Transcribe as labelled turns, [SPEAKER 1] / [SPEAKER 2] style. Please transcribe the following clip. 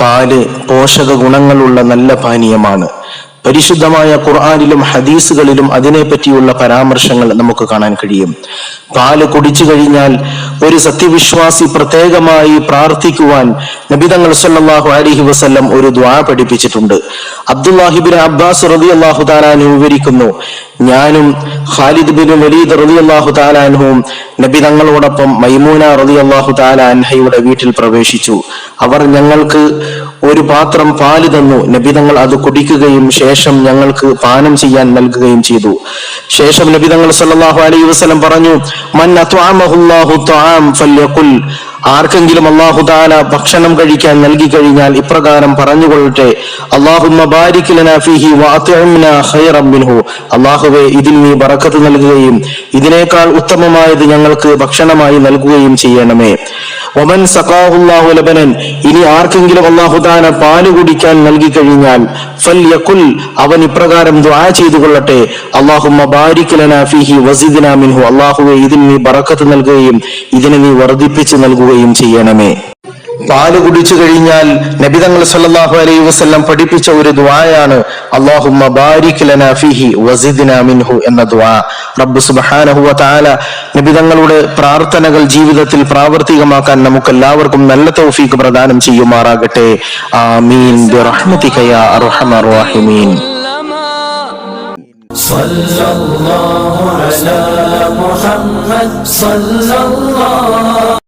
[SPEAKER 1] പാൽ പോഷക ഗുണങ്ങളുള്ള നല്ല പാനീയമാണ്. പരിശുദ്ധമായ ഖുർആാനിലും ഹദീസുകളിലും അതിനെപ്പറ്റിയുള്ള പരാമർശങ്ങൾ നമുക്ക് കാണാൻ കഴിയും. പാൽ കുടിച്ചു കഴിഞ്ഞാൽ ഒരു സത്യവിശ്വാസി പ്രത്യേകമായി പ്രാർത്ഥിക്കുവാൻ നബിതങ്ങൾ സല്ലാഹു അലിഹി വസ്ല്ലം ഒരു ദ്വാ പഠിപ്പിച്ചിട്ടുണ്ട്. അബ്ദുല്ലാഹിബിൻ അബ്ബാസ് റളിയല്ലാഹു തആല വിവരിക്കുന്നു ഞാനും ഖാലിദ് ബിൻ വലീദ് റളിയല്ലാഹു താലാൻഹും നബി തങ്ങളോടൊപ്പം മൈമൂന റളിയല്ലാഹു തആല അൻഹയുടെ വീട്ടിൽ പ്രവേശിച്ചു. അവർ ഞങ്ങൾക്ക് ഒരു പാത്രം പാൽ തന്നു. നബി തങ്ങൾ അത് കുടിക്കുകയും ശേഷം ഞങ്ങൾക്ക് പാനം ചെയ്യാൻ നൽകുകയും ചെയ്തു. ശേഷം നബി തങ്ങൾ സല്ലല്ലാഹു അലൈഹി വസല്ലം പറഞ്ഞു മൻ ആർക്കെങ്കിലും അള്ളാഹു താല ഭക്ഷണം കഴിക്കാൻ നൽകി കഴിഞ്ഞാൽ ഇപ്രകാരം പറഞ്ഞുകൊള്ളട്ടെ. അള്ളാഹു ഫീഹി ഖൈറൻ മിൻഹു. അള്ളാഹുവേ ഇതിൽ നീ ബറക്കത്ത് നൽകുകയും ഇതിനേക്കാൾ ഉത്തമമായത് ഞങ്ങൾക്ക് ഭക്ഷണമായി നൽകുകയും ചെയ്യണമേ. ഒമൻ സഖാഹുല്ലാഹു ലബനൻ ഇനി ആർക്കെങ്കിലും അള്ളാഹുദാന പാൽ കുടിക്കാൻ നൽകി കഴിഞ്ഞാൽ ഫൽ അവൻ ഇപ്രകാരം ദുആ ചെയ്തു കൊള്ളട്ടെ അള്ളാഹുമ്മ മിൻഹു. അള്ളാഹുവേ ഇതിൽ നീ ബറക്കത്ത് നൽകുകയും ഇതിനെ നീ വർദ്ധിപ്പിച്ച് നൽകുകയും ചെയ്യണമേ. പാല് കുടിച്ചു കഴിഞ്ഞാൽ നബിതങ്ങൾ സല്ലല്ലാഹു അലൈഹി വസല്ലം പഠിപ്പിച്ച ഒരു ദുആയാണ് അല്ലാഹുമ്മ ബാരിക് ലനാ ഫീഹി വസിദ്നാ മിൻഹു എന്ന ദുആ റബ്ബ് സുബ്ഹാനഹു വ തആല നബിതങ്ങളുടെ പ്രാർത്ഥനകൾ ജീവിതത്തിൽ പ്രാവർത്തികമാക്കാൻ നമുക്ക് എല്ലാവർക്കും നല്ല തൗഫീഖ് പ്രദാനം ചെയ്യുമാറാകട്ടെ ആമീൻ ബിറഹ്മതിക യാ അർഹമർ റഹീമീൻ
[SPEAKER 2] صلى الله على محمد صلى الله